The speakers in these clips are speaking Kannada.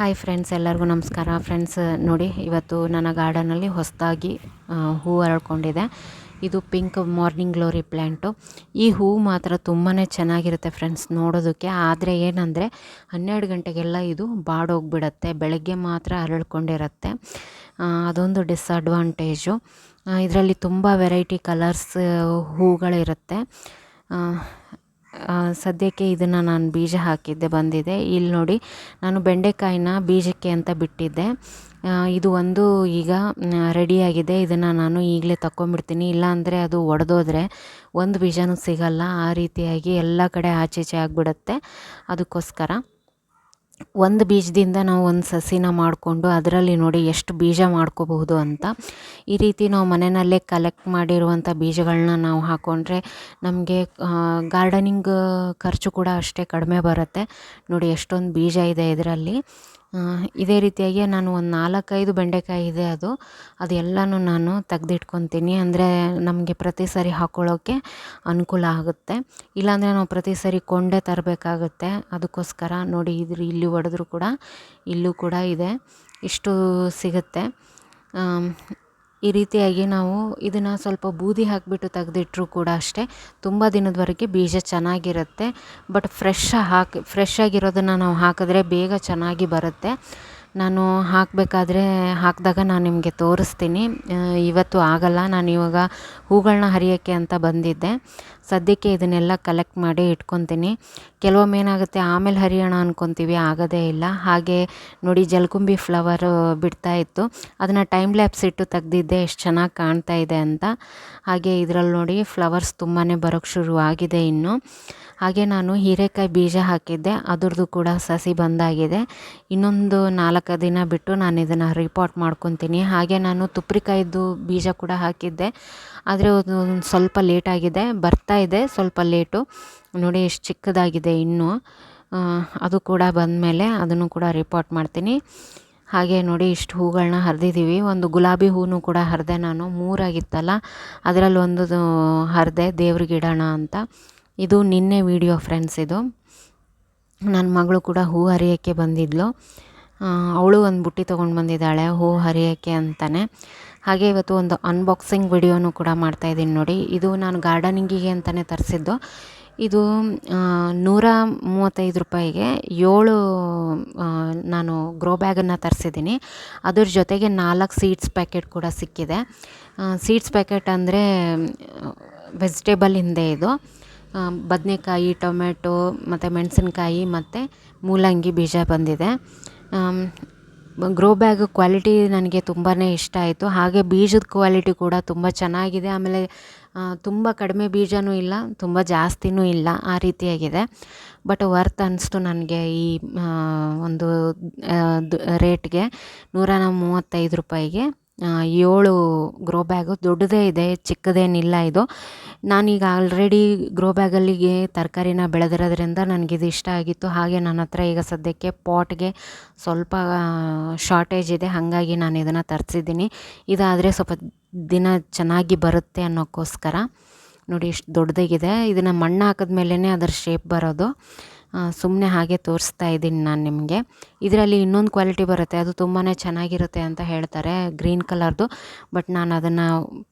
ಹಾಯ್ ಫ್ರೆಂಡ್ಸ್, ಎಲ್ಲರಿಗೂ ನಮಸ್ಕಾರ. ಫ್ರೆಂಡ್ಸ್, ನೋಡಿ, ಇವತ್ತು ನನ್ನ ಗಾರ್ಡನಲ್ಲಿ ಹೊಸದಾಗಿ ಹೂ ಅರಳ್ಕೊಂಡಿದೆ ಇದು ಪಿಂಕ್ ಮಾರ್ನಿಂಗ್ ಗ್ಲೋರಿ ಪ್ಲ್ಯಾಂಟು ಈ ಹೂವು ಮಾತ್ರ ತುಂಬಾ ಚೆನ್ನಾಗಿರುತ್ತೆ ಫ್ರೆಂಡ್ಸ್, ನೋಡೋದಕ್ಕೆ. ಆದರೆ ಏನಂದರೆ, ಹನ್ನೆರಡು ಗಂಟೆಗೆಲ್ಲ ಇದು ಬಾಡೋಗ್ಬಿಡತ್ತೆ, ಬೆಳಗ್ಗೆ ಮಾತ್ರ ಅರಳ್ಕೊಂಡಿರತ್ತೆ ಅದೊಂದು ಡಿಸ್ಅಡ್ವಾಂಟೇಜು. ಇದರಲ್ಲಿ ತುಂಬ ವೆರೈಟಿ ಕಲರ್ಸ್, ಹೂಗಳಿರುತ್ತೆ. ಸದ್ಯಕ್ಕೆ ಇದನ್ನು ನಾನು ಬೀಜ ಹಾಕಿದ್ದೆ, ಬಂದಿದೆ. ಇಲ್ಲಿ ನೋಡಿ, ನಾನು ಬೆಂಡೆಕಾಯಿನ ಬೀಜಕ್ಕೆ ಅಂತ ಬಿಟ್ಟಿದ್ದೆ. ಇದು ಒಂದು ಈಗ ರೆಡಿಯಾಗಿದೆ ಇದನ್ನು ನಾನು ಈಗಲೇ ತಗೊಂಬಿಡ್ತೀನಿ ಇಲ್ಲಾಂದರೆ ಅದು ಒಡೆದೋದ್ರೆ ಒಂದು ಬೀಜನೂ ಸಿಗಲ್ಲ. ಆ ರೀತಿಯಾಗಿ ಎಲ್ಲ ಕಡೆ ಆಚೀಚೆ ಆಗಿಬಿಡುತ್ತೆ. ಅದಕ್ಕೋಸ್ಕರ. ಒಂದು ಬೀಜದಿಂದ ನಾವು ಒಂದು ಸಸಿನ ಮಾಡಿಕೊಂಡು ಅದರಲ್ಲಿ ನೋಡಿ ಎಷ್ಟು ಬೀಜ ಮಾಡ್ಕೋಬಹುದು ಅಂತ. ಈ ರೀತಿ ನಾವು ಮನೆಯಲ್ಲೇ ಕಲೆಕ್ಟ್ ಮಾಡಿರುವಂಥ ಬೀಜಗಳನ್ನ ನಾವು ಹಾಕ್ಕೊಂಡ್ರೆ ನಮಗೆ ಗಾರ್ಡನಿಂಗ್ ಖರ್ಚು ಕೂಡ ಅಷ್ಟೇ ಕಡಿಮೆ ಬರುತ್ತೆ. ನೋಡಿ ಎಷ್ಟೊಂದು ಬೀಜ ಇದೆ ಇದರಲ್ಲಿ. ಇದೇ ರೀತಿಯಾಗಿ ನಾನು ಒಂದು ನಾಲ್ಕೈದು ಬೆಂಡೆಕಾಯಿ ಇದೆ ಅದು. ಅದೆಲ್ಲನೂ ನಾನು ತೆಗ್ದಿಟ್ಕೊತೀನಿ. ಅಂದರೆ ನಮಗೆ ಪ್ರತಿ ಸಾರಿ ಹಾಕ್ಕೊಳ್ಳೋಕ್ಕೆ ಅನುಕೂಲ ಆಗುತ್ತೆ. ಇಲ್ಲಾಂದರೆ ನಾವು ಪ್ರತಿ ಸಾರಿ ಕೊಂಡೇ ತರಬೇಕಾಗುತ್ತೆ. ಅದಕ್ಕೋಸ್ಕರ ನೋಡಿ, ಇದ್ರ ಇಲ್ಲಿ ಒಡೆದ್ರು ಕೂಡ, ಇಲ್ಲೂ ಕೂಡ ಇದೆ. ಇಷ್ಟು ಸಿಗುತ್ತೆ. ಈ ರೀತಿಯಾಗಿ ನಾವು ಇದನ್ನು ಸ್ವಲ್ಪ ಬೂದಿ ಹಾಕಿಬಿಟ್ಟು ತೆಗೆದಿಟ್ರೂ ಕೂಡ ಅಷ್ಟೇ ತುಂಬ ದಿನದವರೆಗೆ ಬೀಜ ಚೆನ್ನಾಗಿರುತ್ತೆ. ಬಟ್ ಫ್ರೆಶ್ ಹಾಕಿ ಫ್ರೆಶ್ ಆಗಿರೋದನ್ನು ನಾವು ಹಾಕಿದ್ರೆ ಬೇಗ ಚೆನ್ನಾಗಿ ಬರುತ್ತೆ. ನಾನು ಹಾಕಬೇಕಾದ್ರೆ ಹಾಕಿದಾಗ ನಾನು ನಿಮಗೆ ತೋರಿಸ್ತೀನಿ. ಇವತ್ತು ಆಗಲ್ಲ. ನಾನು ಇವಾಗ ಹೂಗಳನ್ನ ಹರಿಯೋಕ್ಕೆ ಅಂತ ಬಂದಿದ್ದೆ. ಸದ್ಯಕ್ಕೆ ಇದನ್ನೆಲ್ಲ ಕಲೆಕ್ಟ್ ಮಾಡಿ ಇಟ್ಕೊತೀನಿ. ಕೆಲವೊಮ್ಮೆ ಏನಾಗುತ್ತೆ, ಆಮೇಲೆ ಹರಿಯೋಣ ಅಂದ್ಕೊತೀವಿ ಆಗೋದೇ ಇಲ್ಲ. ಹಾಗೆ ನೋಡಿ ಜಲಕುಂಬಿ ಫ್ಲವರು ಬಿಡ್ತಾ ಇತ್ತು. ಅದನ್ನು ಟೈಮ್ ಲ್ಯಾಪ್ಸ್ ಇಟ್ಟು ತೆಗ್ದಿದ್ದೆ, ಎಷ್ಟು ಚೆನ್ನಾಗಿ ಕಾಣ್ತಾ ಇದೆ ಅಂತ. ಹಾಗೆ ಇದರಲ್ಲಿ ನೋಡಿ ಫ್ಲವರ್ಸ್ ತುಂಬಾ ಬರೋಕ್ಕೆ ಆಗಿದೆ ಇನ್ನು. ಹಾಗೆ ನಾನು ಹೀರೆಕಾಯಿ ಬೀಜ ಹಾಕಿದ್ದೆ. ಅದ್ರದ್ದು ಕೂಡ ಸಸಿ ಬಂದಾಗಿದೆ. ಇನ್ನೊಂದು ನಾಲ್ಕು ದಿನ ಬಿಟ್ಟು ನಾನು ಇದನ್ನು ರಿಪೋರ್ಟ್ ಮಾಡ್ಕೊತೀನಿ. ಹಾಗೆ ನಾನು ತುಪ್ರಿಕಾಯಿದ್ದು ಬೀಜ ಕೂಡ ಹಾಕಿದ್ದೆ. ಆದರೆ ಅದು ಒಂದು ಸ್ವಲ್ಪ ಲೇಟಾಗಿದೆ ಬರ್ತಾ ಇದೆ, ಸ್ವಲ್ಪ ಲೇಟು ನೋಡಿ ಎಷ್ಟು ಚಿಕ್ಕದಾಗಿದೆ ಇನ್ನೂ. ಅದು ಕೂಡ ಬಂದಮೇಲೆ ಅದನ್ನು ಕೂಡ ರಿಪೋರ್ಟ್ ಮಾಡ್ತೀನಿ. ಹಾಗೆ ನೋಡಿ ಇಷ್ಟು ಹೂಗಳನ್ನ ಹರಿದಿದ್ದೀವಿ ಒಂದು ಗುಲಾಬಿ ಹೂವು ಕೂಡ ಹರಿದೆ ನಾನು. ಮೂರಾಗಿತ್ತಲ್ಲ. ಅದರಲ್ಲಿ ಒಂದು ಹರಿದೆ ದೇವ್ರಿಗೆ ಇಡೋಣ ಅಂತ. ಇದು ನಿನ್ನೆ ವಿಡಿಯೋ ಫ್ರೆಂಡ್ಸ್ ಇದು. ನನ್ನ ಮಗಳು ಕೂಡ ಹೂ ಹರಿಯೋಕ್ಕೆ ಬಂದಿದ್ಲು. ಅವಳು ಒಂದು ಬುಟ್ಟಿ ತೊಗೊಂಡು ಬಂದಿದ್ದಾಳೆ, ಹೂ ಹರಿಯೋಕ್ಕೆ ಅಂತಲೇ ಹಾಗೆ ಇವತ್ತು ಒಂದು ಅನ್ಬಾಕ್ಸಿಂಗ್ ವಿಡಿಯೋನು ಕೂಡ ಮಾಡ್ತಾಯಿದ್ದೀನಿ ನೋಡಿ. ಇದು ನಾನು ಗಾರ್ಡನಿಂಗಿಗೆ ಅಂತಲೇ ತರಿಸಿದ್ದು. ಇದು ನೂರ ಮೂವತ್ತೈದು ರೂಪಾಯಿಗೆ ಏಳು ನಾನು ಗ್ರೋ ಬ್ಯಾಗನ್ನು ತರಿಸಿದ್ದೀನಿ. ಅದರ ಜೊತೆಗೆ ನಾಲ್ಕು ಸೀಡ್ಸ್ ಪ್ಯಾಕೆಟ್ ಕೂಡ ಸಿಕ್ಕಿದೆ. ಸೀಡ್ಸ್ ಪ್ಯಾಕೆಟ್ ಅಂದರೆ ವೆಜಿಟೇಬಲ್ ಹಿಂದೆ ಇದು. ಬದನೆಕಾಯಿ ಟೊಮೆಟೊ ಮತ್ತು ಮೆಣಸಿನ್ಕಾಯಿ, ಮತ್ತು ಮೂಲಂಗಿ ಬೀಜ ಬಂದಿದೆ. ಗ್ರೋ ಬ್ಯಾಗ್ ಕ್ವಾಲಿಟಿ ನನಗೆ ತುಂಬಾ ಇಷ್ಟ ಆಯಿತು. ಹಾಗೆ ಬೀಜದ ಕ್ವಾಲಿಟಿ ಕೂಡ ತುಂಬ ಚೆನ್ನಾಗಿದೆ. ಆಮೇಲೆ ತುಂಬ ಕಡಿಮೆ ಬೀಜವೂ ಇಲ್ಲ, ತುಂಬ ಜಾಸ್ತಿನೂ ಇಲ್ಲ, ಆ ರೀತಿಯಾಗಿದೆ. ಬಟ್ ವರ್ತ್ ಅನ್ನಿಸ್ತು ನನಗೆ ಈ ಒಂದು ರೇಟ್ಗೆ ನೂರ ಮೂವತ್ತೈದು ರೂಪಾಯಿಗೆ. ಏಳು ಗ್ರೋ ಬ್ಯಾಗು ದೊಡ್ಡದೇ ಇದೆ, ಚಿಕ್ಕದೇನಿಲ್ಲ ಇದು. ನಾನೀಗ ಆಲ್ರೆಡಿ ಗ್ರೋ ಬ್ಯಾಗಲ್ಲಿಗೆ ತರಕಾರಿನ ಬೆಳೆದಿರೋದ್ರಿಂದ ನನಗಿದು ಇಷ್ಟ ಆಗಿತ್ತು. ಹಾಗೆ ನನ್ನ ಹತ್ರ ಈಗ ಸದ್ಯಕ್ಕೆ ಪಾಟ್ಗೆ ಸ್ವಲ್ಪ ಶಾರ್ಟೇಜ್ ಇದೆ. ಹಾಗಾಗಿ ನಾನು ಇದನ್ನು ತರಿಸಿದ್ದೀನಿ. ಇದಾದರೆ ಸ್ವಲ್ಪ ದಿನ ಚೆನ್ನಾಗಿ ಬರುತ್ತೆ ಅನ್ನೋಕ್ಕೋಸ್ಕರ. ನೋಡಿ, ಇಷ್ಟು ದೊಡ್ಡದಾಗಿದೆ. ಇದನ್ನು ಮಣ್ಣು ಹಾಕಿದ್ಮೇಲೆ ಅದರ ಶೇಪ್ ಬರೋದು. ಸುಮ್ಮನೆ ಹಾಗೆ ತೋರಿಸ್ತಾ ಇದ್ದೀನಿ ನಾನು ನಿಮಗೆ. ಇದರಲ್ಲಿ ಇನ್ನೊಂದು ಕ್ವಾಲಿಟಿ ಬರುತ್ತೆ. ಅದು ತುಂಬಾ ಚೆನ್ನಾಗಿರುತ್ತೆ ಅಂತ ಹೇಳ್ತಾರೆ ಗ್ರೀನ್ ಕಲರ್ದು. ಬಟ್ ನಾನು ಅದನ್ನು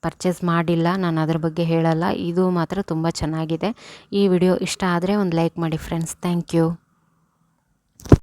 ಪರ್ಚೇಸ್ ಮಾಡಿಲ್ಲ. ನಾನು ಅದ್ರ ಬಗ್ಗೆ ಹೇಳಲ್ಲ. ಇದು ಮಾತ್ರ ತುಂಬ ಚೆನ್ನಾಗಿದೆ. ಈ ವಿಡಿಯೋ ಇಷ್ಟ ಆದರೆ ಒಂದು ಲೈಕ್ ಮಾಡಿ ಫ್ರೆಂಡ್ಸ್ ಥ್ಯಾಂಕ್ ಯು